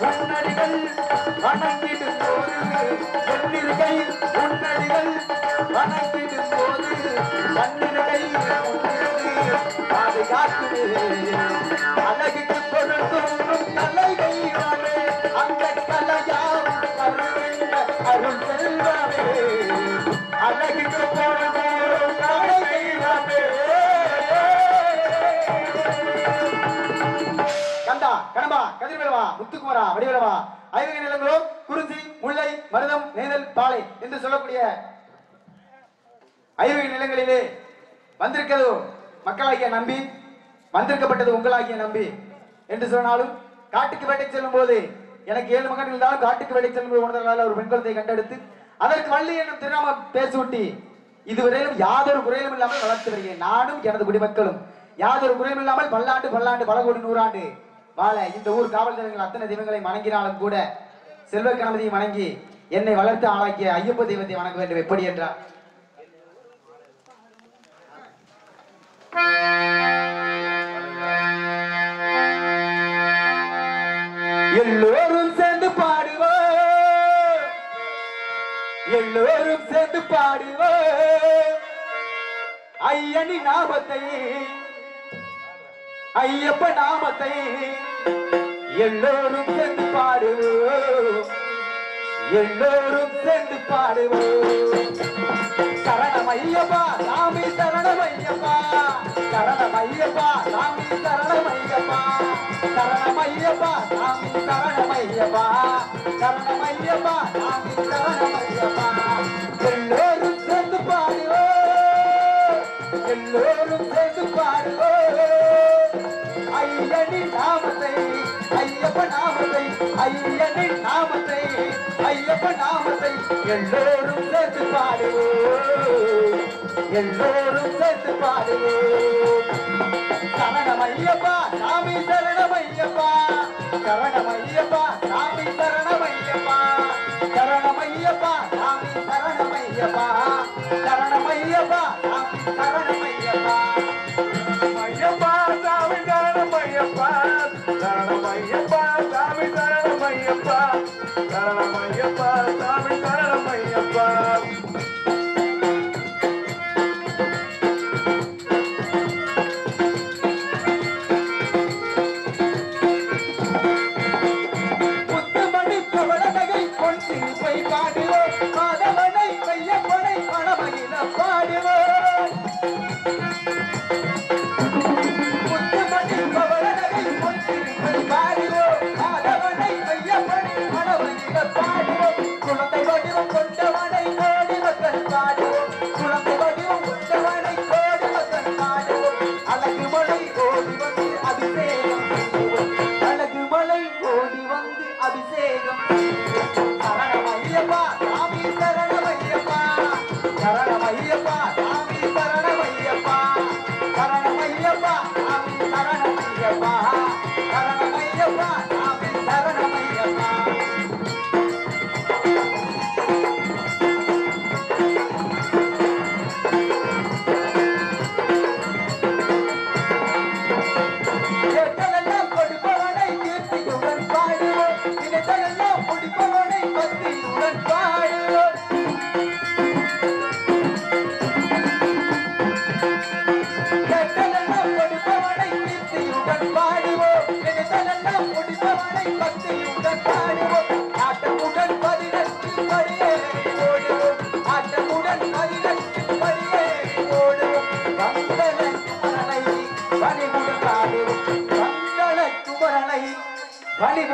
உன்னடிகள் வணங்கிடும் போது. உன்னடிகள் அழகுக்கு பொருள் தோன்றும் கலைகையானே அந்த கலையாம் அருள் செல்வமே அழகுக்கு பொருள் தோன்றும் கந்தா கணபா கதிர்வேலவா முத்துக்குமரா வடிவேலவா ஐவகை நிலங்களும் குறிஞ்சி முல்லை மருதம் நெய்தல் பாலை என்று சொல்லக்கூடிய ஐவகை நிலங்களிலே வந்திருக்கிறது மக்களாகிய நம்பி வந்திருக்கப்பட்டது உங்களாகிய நம்பி. என்று சொன்னாலும் காட்டுக்கு வேட்டை செல்லும் போது எனக்கு ஏழு மகன் இருந்தாலும் காட்டுக்கு வேட்டை செல்லும் போது உணர்ந்ததால ஒரு பெண் குழந்தையை கண்டெடுத்து அதற்கு வள்ளி என்னும் திருநாம பேசூட்டி இதுவரையிலும் யாதொரு குறையும் இல்லாமல் வளர்த்து வருகிறேன். நானும் எனது குடிமக்களும் யாதொரு குறையும் இல்லாமல் பல்லாண்டு பல்லாண்டு பல கோடி நூறாண்டு வாழ இந்த ஊர் காவல் நிலையங்கள் அத்தனை தெய்வங்களை வணங்கினாலும் கூட செல்வ கணபதியை வணங்கி என்னை வளர்த்து ஆளாக்கிய ஐயப்ப தெய்வத்தை வணங்க வேண்டும். எப்படி என்றார் எல்லோரும் சேர்ந்து பாடுவோம். எல்லோரும் சேர்ந்து பாடுவோம். ஐயனி நாமத்தை ஐயப்ப நாமத்தை எல்லோரும் சேர்ந்து பாடுவோம். எல்லோரும் சேர்ந்து பாடுவோம். சரணம் சாமி சரணம் ஐயப்பா சாமி சரணம் ஐயப்பா சாமி சரணம் ஐயப்பா சாமி எல்லோரும் சேர்ந்து பாடுவோம். எல்லோரும் சேர்ந்து பாடுவோம். ஐயனின் நாமத்தை ஐயப்ப நாமத்தை எல்லோரும் சேர்த்து பாடுவோம். எல்லோரும் சேர்த்து பாடுவோம். சரணம் ஐயப்பா சாமி சரணம் ஐயப்பா. சரணம் ஐயப்பா சாமி சரணம் ஐயப்பா. சரணம் ஐயப்பா சாமி சரணம் ஐயப்பா. சரணம் ஐயப்பா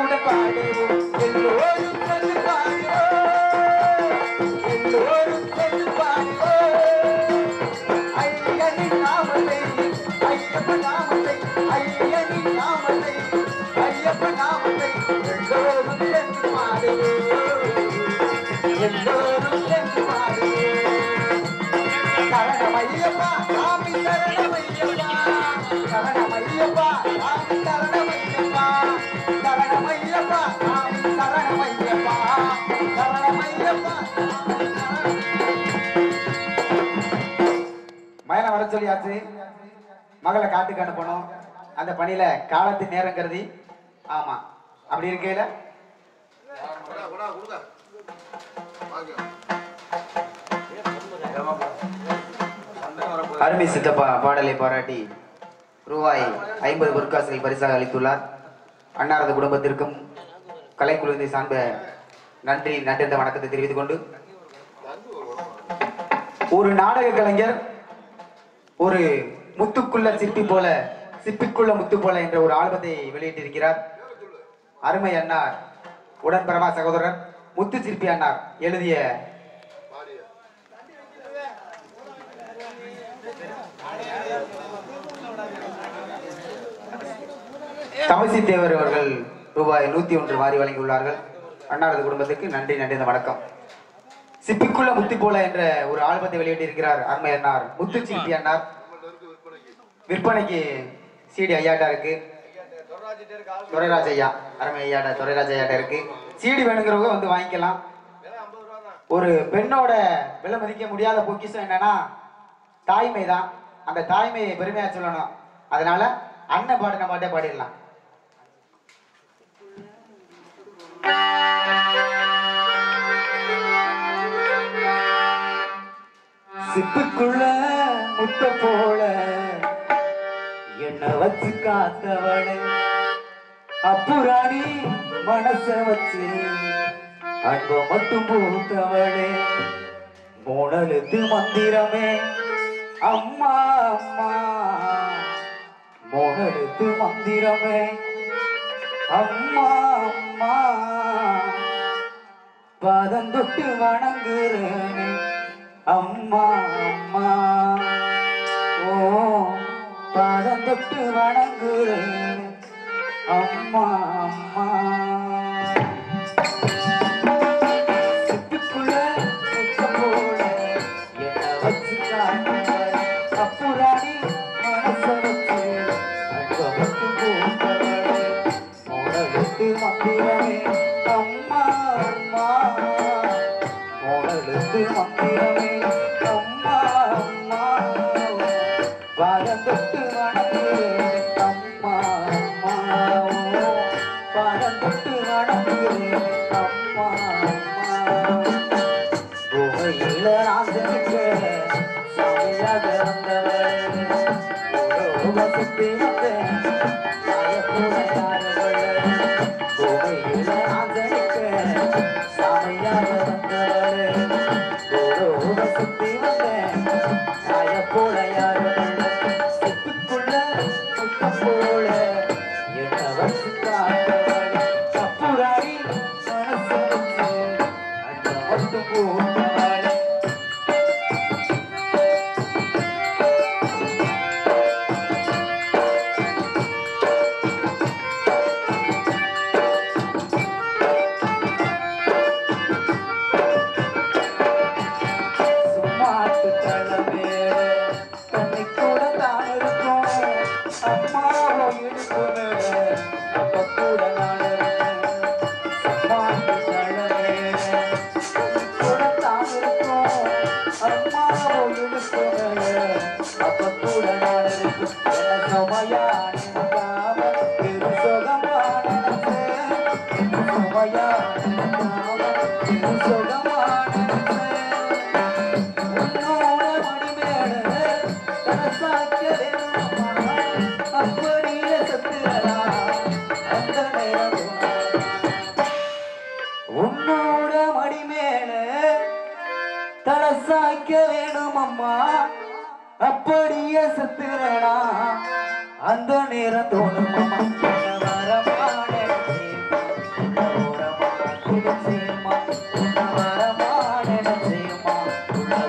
பணிவுடன் பாடுவோம் எல்லோரும் சென்று பாடுவோம் எல்லோரும் சென்று பாடுவோம் ஐயனின் நாமத்தை ஐயப்ப நாமத்தை ஐயனின் நாமத்தை ஐயப்ப நாமத்தை எல்லோரும் சென்று பாடுவோம் எல்லோரும் சென்று பாடுவோம் சரணம் ஐயப்பா சாமி சரணம் மகனை மகளை காட்டுக்கு அனுப்பணும். அந்த பணியில காலத்து நேரம் கருதி ஆமா. அப்படி இருக்கையில? அருமை சித்தப்பா பாடலை பாராட்டி ரூபாய் ஐம்பது பொற்காசுகள் பரிசாக அளித்துள்ளார். அன்னாரது குடும்பத்திற்கும் கலைக்குழுவை சார்ந்த நன்றி நன்றி வணக்கத்தை தெரிவித்துக் கொண்டு ஒரு நாடக கலைஞர் ஒரு முத்துக்குள்ள சிற்பி போல சிப்பிக்குள்ள முத்து போல என்ற ஒரு ஆல்பத்தை வெளியிட்டிருக்கிறார் அருமை அண்ணார் உடன் உடன்பிரமா சகோதரர் முத்து சிற்பி அன்னார் எழுதிய தமிசி தேவர் அவர்கள் ரூபாய் நூத்தி ஒன்று வாரி வழங்கியுள்ளார்கள். அன்னாரது குடும்பத்துக்கு நன்றி நன்றி வணக்கம். சிப்பிக்குள்ள முத்தி போல என்ற ஒரு ஆல்பத்தை வெளியிட்டிருக்கிறார் அருமை அன்னார். முத்து சிற்பி அன்னார். விற்பனைக்கு சிடி ஐயாட்டா இருக்கு. துரைராஜ் ஐயா அருமை ஐயாட்டா துரைராஜ் ஐயாட்டா இருக்கு. சிடி வேணுங்கிறவங்க வந்து வாங்கிக்கலாம். ஒரு பெண்ணோட விலை மதிக்க முடியாத பொக்கிஷம் என்னன்னா தாய்மை தான். அந்த தாய்மையை பெருமையா சொல்லணும். அதனால அண்ணன் பாடின பாட்டே பாடிடலாம். சிப்புக்குள்ள முத்த போல. என்ன வச்சு காத்தவனே அப்புராணி மனச வச்சு அன்ப மட்டும் பூத்தவளே. மூணலுத்து மந்திரமே அம்மா அம்மா. மூணலுத்து மந்திரமே அம்மா அம்மா. பாதம் தொட்டு வணங்குறேனே. அம்மா அம்மா. ஓ பாதம் தொட்டு வணங்குறேன் அம்மா அம்மா. தலசாய்க்க வேணும் அம்மா அப்படியே சத்துறனா. அந்த நேரம் தோணும் அம்மா உன்னை வரமா நினைச்சேம்மா, உன்னை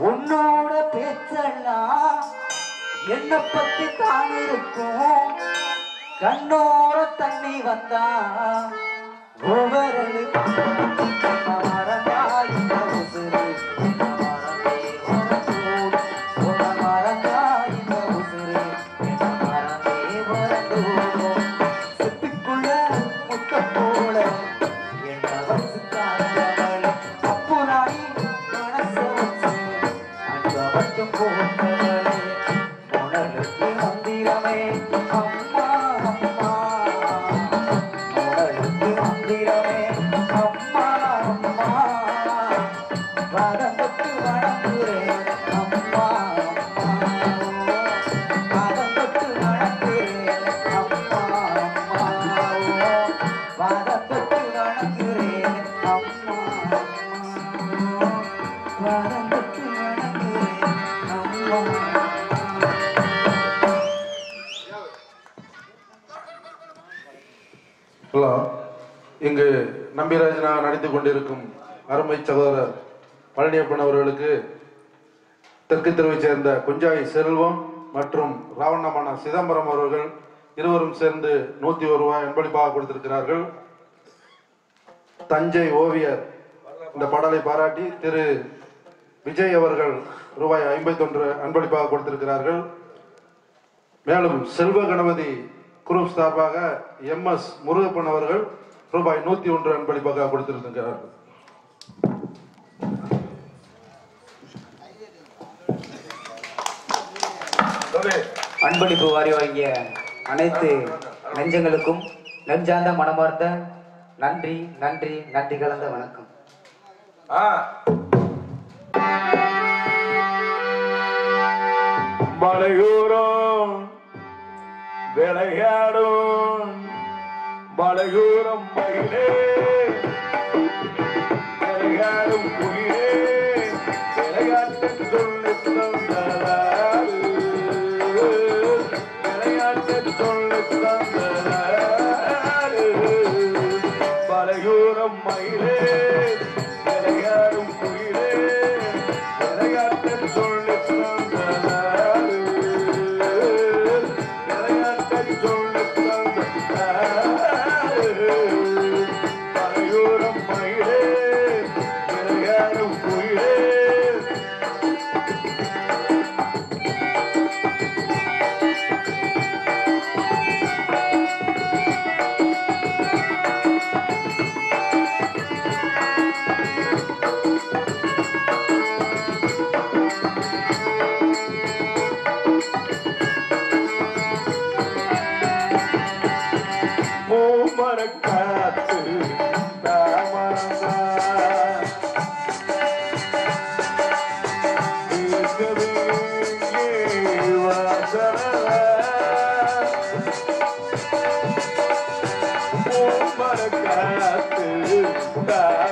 உன்னோட பேச்செல்லாம் என்ன பத்தி தான் இருக்கும். கண்ணோட தண்ணி வந்தா ஒவ்வொரு பார்த்து கொண்டிருக்கும் அருமை சகோதரர் பழனியப்பன் அவர்களுக்கு தெற்கு தெருவைச் சேர்ந்த குஞ்சாய் செல்வம் மற்றும் ராவணமான சிதம்பரம் அவர்கள் இருவரும் சேர்ந்து நூத்தி ஒரு ரூபாய் அன்பளிப்பாக கொடுத்திருக்கிறார்கள். தஞ்சை ஓவியர் இந்த பாடலை பாராட்டி திரு விஜய் அவர்கள் ரூபாய் ஐம்பத்தி ஒன்று அன்பளிப்பாக கொடுத்திருக்கிறார்கள். மேலும் செல்வ கணபதி குரூப் சார்பாக எம் எஸ் முருகப்பன் அவர்கள் ரூபாய் நூத்தி ஒன்று அன்பளிப்பாக கொடுத்திருக்கிறார்கள் அன்பளிப்பு வாரி வாங்கிய அனைத்து நெஞ்சங்களுக்கும் நெஞ்சார்ந்த மனமார்ந்த நன்றி நன்றி நன்றி கலந்த வணக்கம் ஆ. மலையூரம் விளையாடும் மலையூரம் மயிலே விளையாடும் புயிலே விளையாட்டு சொல்லி தந்தலாறு விளையாட்டு சொல்லி தந்தலாறு Bye.